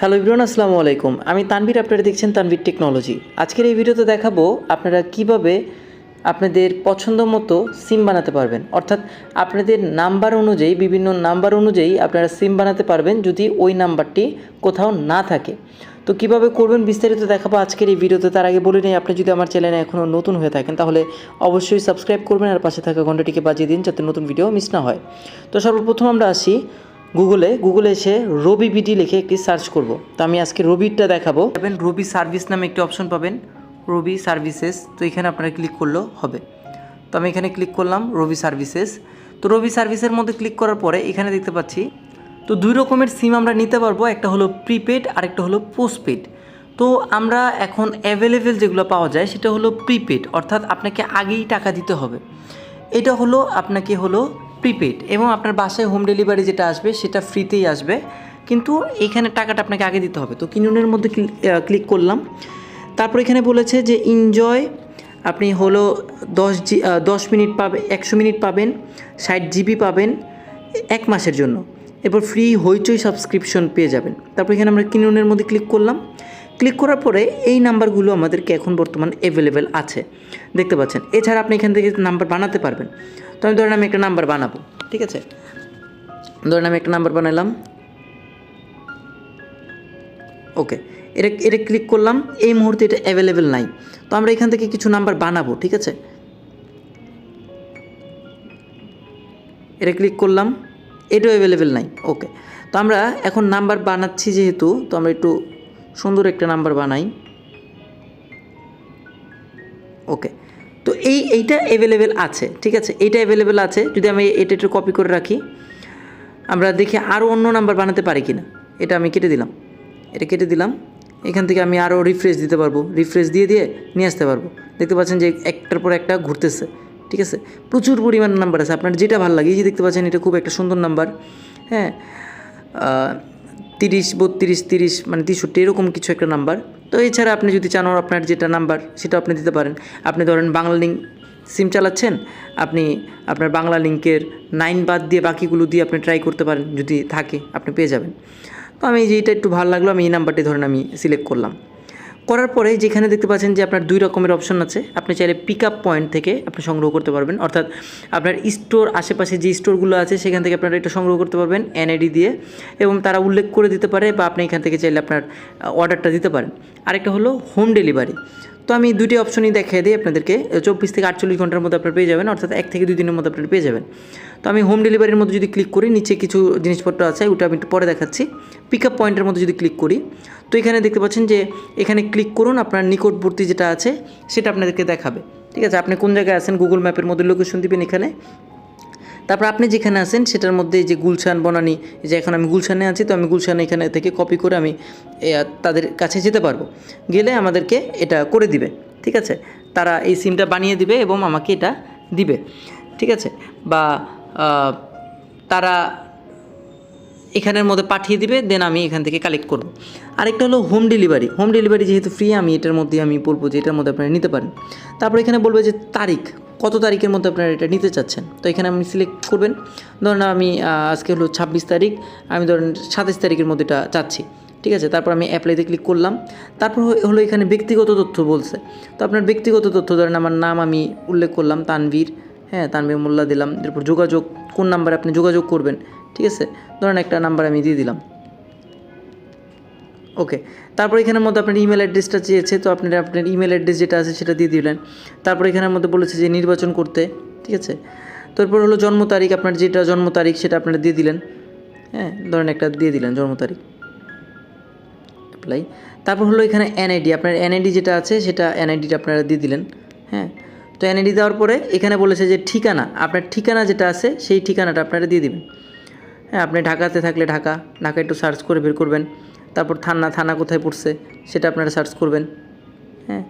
Hello Ibran আসসালামু আলাইকুম। আমি তানভীর, আপনারা দেখছেন তানভীর টেকনোলজি। আজকের এই ভিডিওতে দেখাবো আপনারা কীভাবে আপনাদের পছন্দ মতো সিম বানাতে পারবেন। অর্থাৎ আপনাদের নাম্বার অনুযায়ী, বিভিন্ন নাম্বার অনুযায়ী আপনারা সিম বানাতে পারবেন যদি ওই নাম্বারটি কোথাও না থাকে। তো কীভাবে করবেন বিস্তারিত দেখাবো আজকের এই ভিডিওতে। তার আগে বলে নিই, আপনি যদি আমার চ্যানেলে এখনও নতুন হয়ে থাকেন, তাহলে অবশ্যই সাবস্ক্রাইব করবেন আর পাশে থাকা ঘন্টাটিকে বাজিয়ে দিন যাতে নতুন ভিডিও মিস না হয়। তো সর্বপ্রথম আমরা আসি গুগলে গুগলে এসে রবি বিডি লিখে একটি সার্চ করব। তো আমি আজকে রবিরটা দেখাবো। পাবেন রবি সার্ভিস নামে একটি অপশন পাবেন। রবি সার্ভিসেস তো এখানে আপনারা ক্লিক করলেও হবে। তো আমি এখানে ক্লিক করলাম রবি সার্ভিসেস তো রবি সার্ভিসের মধ্যে ক্লিক করার পরে এখানে দেখতে পাচ্ছি, তো দুই রকমের সিম আমরা নিতে পারব। একটা হলো প্রিপেড আর একটা হলো পোস্টপেড তো আমরা এখন অ্যাভেলেবেল যেগুলো পাওয়া যায়, সেটা হলো প্রিপেড অর্থাৎ আপনাকে আগেই টাকা দিতে হবে। এটা হলো, আপনাকে হলো প্রিপেড এবং আপনার বাসায় হোম ডেলিভারি যেটা আসবে, সেটা ফ্রিতেই আসবে। কিন্তু এখানে টাকাটা আপনাকে আগে দিতে হবে। তো কিনুনের মধ্যে ক্লিক করলাম। তারপর এখানে বলেছে যে এনজয় আপনি হলো দশ জি দশ মিনিট পাবে, একশো মিনিট পাবেন, ষাট জিবি পাবেন, এক মাসের জন্য। এরপর ফ্রি হইচই সাবস্ক্রিপশন পেয়ে যাবেন। তারপর এখানে আমরা কিনুনের মধ্যে ক্লিক করলাম। ক্লিক করার পরে এই নাম্বারগুলো আমাদেরকে এখন বর্তমান অ্যাভেলেবেল আছে। দেখতে পাচ্ছেন। এছাড়া আপনি এখান থেকে নাম্বার বানাতে পারবেন। তো আমি ধরেন আমি একটা নাম্বার বানাবো, ঠিক আছে? ধরেন আমি একটা নাম্বার বানালাম। ওকে, এটা এটা ক্লিক করলাম। এই মুহূর্তে এটা অ্যাভেলেবেল নাই। তো আমরা এখান থেকে কিছু নাম্বার বানাবো, ঠিক আছে? এটা ক্লিক করলাম। এটাও অ্যাভেলেবেল নাই। ওকে, তো আমরা এখন নাম্বার বানাচ্ছি যেহেতু, তো আমরা একটু সুন্দর একটা নাম্বার বানাই। ওকে, তো এই এইটা অ্যাভেলেবেল আছে, ঠিক আছে? এইটা অ্যাভেলেবেল আছে, যদি আমি এটা একটু কপি করে রাখি। আমরা দেখি আরও অন্য নাম্বার বানাতে পারি কি না এটা আমি কেটে দিলাম। এটা কেটে দিলাম। এখান থেকে আমি আরও রিফ্রেশ দিতে পারব। রিফ্রেশ দিয়ে দিয়ে নিয়ে আসতে পারব। দেখতে পাচ্ছেন যে একটার পর একটা ঘুরতেছে, ঠিক আছে? প্রচুর পরিমাণ নাম্বার আছে। আপনার যেটা ভালো লাগে, এই যে দেখতে পাচ্ছেন, এটা খুব একটা সুন্দর নাম্বার। হ্যাঁ তিরিশ, বত্রিশ, তিরিশ মানে তেষট্টি, এরকম কিছু একটা নাম্বার তো এছাড়া আপনি যদি চান আপনার যেটা নাম্বার সেটা আপনি দিতে পারেন। আপনি ধরেন বাংলা লিঙ্ক সিম চালাচ্ছেন, আপনি আপনার বাংলা লিঙ্কের নাইন বাদ দিয়ে বাকিগুলো দিয়ে আপনি ট্রাই করতে পারেন, যদি থাকে, আপনি পেয়ে যাবেন। তো আমি যেটা একটু ভালো লাগল, আমি এই নাম্বারটি ধরেন আমি সিলেক্ট করলাম। করার পরে যেখানে দেখতে পাচ্ছেন যে আপনার দুই রকমের অপশন আছে, আপনি চাইলে পিক আপ পয়েন্ট থেকে আপনি সংগ্রহ করতে পারবেন। অর্থাৎ আপনার স্টোর আশেপাশে যে স্টোরগুলো আছে, সেখান থেকে আপনারা এটা সংগ্রহ করতে পারবেন এনআইডি দিয়ে এবং তারা উল্লেখ করে দিতে পারে বা আপনি এখান থেকে চাইলে আপনার অর্ডারটা দিতে পারেন। আরেকটা হলো হোম ডেলিভারি তো আমি দুটি অপশনই দেখিয়ে দিই আপনাদেরকে। চব্বিশ থেকে আটচল্লিশ ঘণ্টার মধ্যে আপনারা পেয়ে যাবেন, অর্থাৎ এক থেকে দুই দিনের মধ্যে আপনারা পেয়ে যাবেন। তো আমি হোম ডেলিভারির মধ্যে যদি ক্লিক করি, নিচে কিছু জিনিসপত্র আছে, ওটা আমি একটু পরে দেখাচ্ছি। পিক আপ পয়েন্টের মধ্যে যদি ক্লিক করি, তো এখানে দেখতে পাচ্ছেন যে, এখানে ক্লিক করুন, আপনার নিকটবর্তী যেটা আছে, সেটা আপনাদেরকে দেখাবে। ঠিক আছে, আপনি কোন জায়গায় আছেন গুগল ম্যাপের মধ্যে লোকেশন দিবেন এখানে। তারপর আপনি যেখানে আছেন, সেটার মধ্যে যে গুলশান বনানি যে এখন আমি গুলশানে আছি, তো আমি গুলশান এখানে থেকে কপি করে আমি তাদের কাছে যেতে পারব। গেলে আমাদেরকে এটা করে দিবে, ঠিক আছে? তারা এই সিমটা বানিয়ে দিবে এবং আমাকে এটা দিবে, ঠিক আছে? বা তারা এখানের মধ্যে পাঠিয়ে দিবে, দেন আমি এখান থেকে কালেক্ট করব। আরেকটা হলো হোম ডেলিভারি হোম ডেলিভারি যেহেতু ফ্রি আমি এটার মধ্যে, আমি বলব যে এটার মধ্যে আপনারা নিতে পারেন। তারপর এখানে বলবে যে তারিখ, কত তারিখের মধ্যে আপনারা এটা নিতে চাচ্ছেন। তো এখানে আমি সিলেক্ট করবেন। ধরুন আমি আজকে হলো ছাব্বিশ তারিখ, আমি ধরেন সাতাশ তারিখের মধ্যে এটা চাচ্ছি। ঠিক আছে? তারপর আমি অ্যাপ্লাইতে ক্লিক করলাম। তারপর হলো এখানে ব্যক্তিগত তথ্য বলছে। তো আপনার ব্যক্তিগত তথ্য, ধরেন আমার নাম আমি উল্লেখ করলাম, তানভীর হ্যাঁ তানভীর মোল্লা দিলাম। এরপর যোগাযোগ, কোন নাম্বারে আপনি যোগাযোগ করবেন? ঠিক আছে? ধরেন একটা নাম্বার আমি দিয়ে দিলাম। ওকে তারপর এখানের মধ্যে আপনার ইমেল অ্যাড্রেসটা চেয়েছে, তো আপনার আপনার ইমেল অ্যাড্রেস যেটা আছে সেটা দিয়ে দিলেন। তারপর এখানের মধ্যে বলেছে যে নির্বাচন করতে, ঠিক আছে? তারপর হলো জন্ম তারিখ, আপনার যেটা জন্ম তারিখ সেটা আপনারা দিয়ে দিলেন। হ্যাঁ ধরেন একটা দিয়ে দিলেন জন্ম তারিখ। অ্যাপ্লাই তারপর হলো এখানে এনআইডি আপনার এনআইডি যেটা আছে সেটা এনআইডিটা আপনারা দিয়ে দিলেন। হ্যাঁ তো এনআইডি দেওয়ার পরে এখানে বলেছে যে ঠিকানা, আপনার ঠিকানা যেটা আছে সেই ঠিকানাটা আপনারা দিয়ে দিবেন। হ্যাঁ আপনি ঢাকাতে থাকলে ঢাকা ঢাকা একটু সার্চ করে বের করবেন। তারপর থানা থানা কোথায় পড়ছে সেটা আপনারা সার্চ করবেন। হ্যাঁ।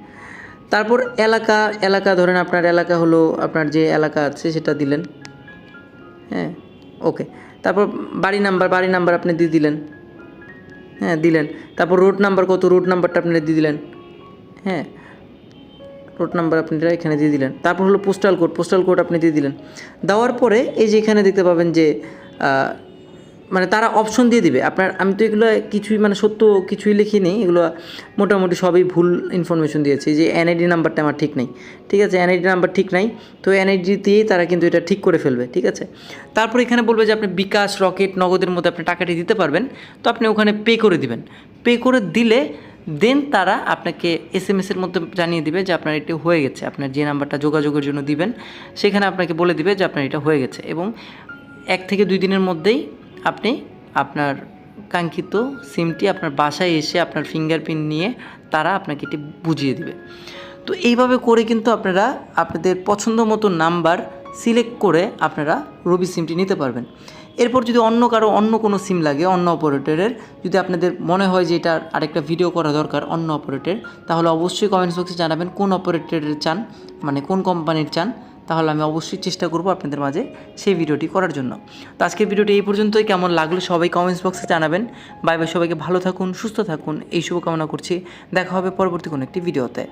তারপর এলাকা এলাকা ধরেন আপনার এলাকা হলো আপনার যে এলাকা আছে সেটা দিলেন। হ্যাঁ ওকে তারপর বাড়ি নাম্বার বাড়ি নাম্বার আপনি দিয়ে দিলেন। হ্যাঁ দিলেন। তারপর রোড নাম্বার কত রোড নাম্বারটা আপনি দিয়ে দিলেন। হ্যাঁ রোড নাম্বার আপনি এখানে দিয়ে দিলেন। তারপর হলো পোস্টাল কোড পোস্টাল কোড আপনি দিয়ে দিলেন। দেওয়ার পরে এই যে এখানে দেখতে পাবেন যে মানে তারা অপশন দিয়ে দিবে। আপনার, আমি তো এগুলো কিছুই মানে সত্য কিছুই লিখিনি, এগুলো মোটামুটি সবই ভুল ইনফরমেশন দিয়েছে যে এনআইডি নাম্বারটা আমার ঠিক নেই। ঠিক আছে এনআইডি নাম্বার ঠিক নাই, তো এনআইডি দিয়েই তারা কিন্তু এটা ঠিক করে ফেলবে, ঠিক আছে? তারপর এখানে বলবে যে আপনি বিকাশ, রকেট, নগদের মধ্যে আপনি টাকাটি দিতে পারবেন, তো আপনি ওখানে পে করে দিবেন। পে করে দিলে দেন তারা আপনাকে এস এম এসের মধ্যে জানিয়ে দিবে যে আপনার এটি হয়ে গেছে, আপনার যে নাম্বারটা যোগাযোগের জন্য দিবেন, সেখানে আপনাকে বলে দিবে যে আপনার এটা হয়ে গেছে। এবং এক থেকে দুই দিনের মধ্যেই আপনি আপনার কাঙ্ক্ষিত সিমটি আপনার বাসায় এসে আপনার ফিঙ্গারপ্রিন্ট নিয়ে তারা আপনাকে এটি বুঝিয়ে দিবে। তো এইভাবে করে কিন্তু আপনারা আপনাদের পছন্দ মতো নাম্বার সিলেক্ট করে আপনারা রবি সিমটি নিতে পারবেন। এরপর যদি অন্য কারও অন্য কোনো সিম লাগে, অন্য অপারেটরের, যদি আপনাদের মনে হয় যে এটার আরেকটা ভিডিও করা দরকার অন্য অপারেটর তাহলে অবশ্যই কমেন্টস বক্সে জানাবেন কোন অপারেটরের চান মানে কোন কোম্পানির চান। তাহলে আমি অবশ্যই চেষ্টা করব আপনাদের মাঝে সেই ভিডিওটি করার জন্য। তো আজকের ভিডিওটি এই পর্যন্তই। কেমন লাগল সবাই কমেন্টস বক্সে জানাবেন। বাই বাই সবাইকে ভালো থাকুন, সুস্থ থাকুন। এই শুভকামনা করছি। দেখা হবে পরবর্তী কোনো একটি ভিডিওতে।